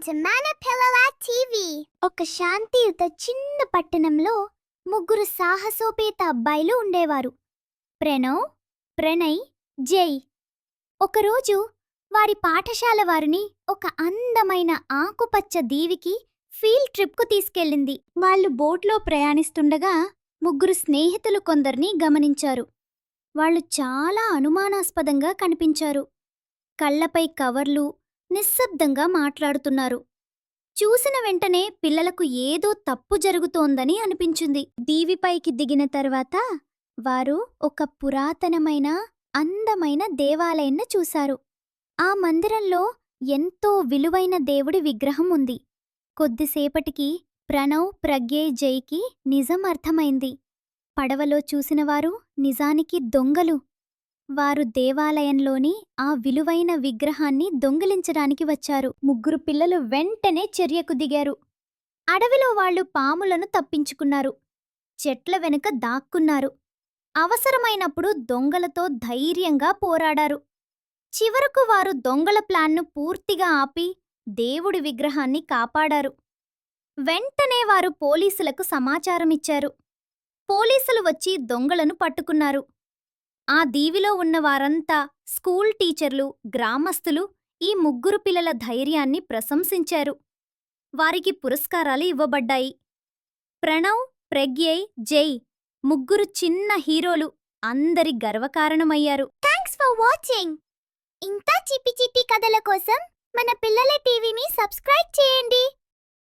to TV ఒక శాంతియుత చిన్న పట్టణంలో ముగ్గురు సాహసోపేత అబ్బాయిలు ఉండేవారు. ప్రణవ్ ప్రణయ్ జై. ఒకరోజు వారి పాఠశాల వారిని ఒక అందమైన ఆకుపచ్చ దీవికి ఫీల్డ్ ట్రిప్కు తీసుకెళ్ళింది. వాళ్ళు బోట్లో ప్రయాణిస్తుండగా ముగ్గురు స్నేహితులు కొందరిని గమనించారు. వాళ్ళు చాలా అనుమానాస్పదంగా కనిపించారు. కళ్ళపై కవర్లు నిశ్శబ్దంగా మాట్లాడుతున్నారు. చూసిన వెంటనే పిల్లలకు ఏదో తప్పు జరుగుతోందని అనిపించింది. దీవిపైకి దిగిన తర్వాత వారు ఒక పురాతనమైన అందమైన దేవాలయాన్ని చూశారు. ఆ మందిరంలో ఎంతో విలువైన దేవుడి విగ్రహం ఉంది. కొద్దిసేపటికి ప్రణవ్ ప్రజ్ఞే జైకి నిజం అర్థమైంది. పడవలో చూసినవారు నిజానికి దొంగలు. వారు దేవాలయంలోని ఆ విలువైన విగ్రహాన్ని దొంగిలించడానికి వచ్చారు. ముగ్గురు పిల్లలు వెంటనే చర్యకు దిగారు. అడవిలో వాళ్ళు పాములను తప్పించుకున్నారు. చెట్ల వెనుక దాక్కున్నారు. అవసరమైనప్పుడు దొంగలతో ధైర్యంగా పోరాడారు. చివరకు వారు దొంగల ప్లాన్ను పూర్తిగా ఆపి దేవుడి విగ్రహాన్ని కాపాడారు. వెంటనే వారు పోలీసులకు సమాచారమిచ్చారు. పోలీసులు వచ్చి దొంగలను పట్టుకున్నారు. ఆ దీవిలో ఉన్న వారంతా స్కూల్ టీచర్లు గ్రామస్తులు ఈ ముగ్గురు పిల్లల ధైర్యాన్ని ప్రశంసించారు. వారికి పురస్కారాలు ఇవ్వబడ్డాయి. ప్రణవ్ ప్రజ్ఞయ్ జై ముగ్గురు చిన్న హీరోలు అందరి గర్వకారణమయ్యారు. థ్యాంక్స్ ఫర్ వాచింగ్ ఇంకా చిప్పి చిట్టి కథల కోసం మన పిల్లల టీవీని సబ్స్క్రైబ్ చేయండి.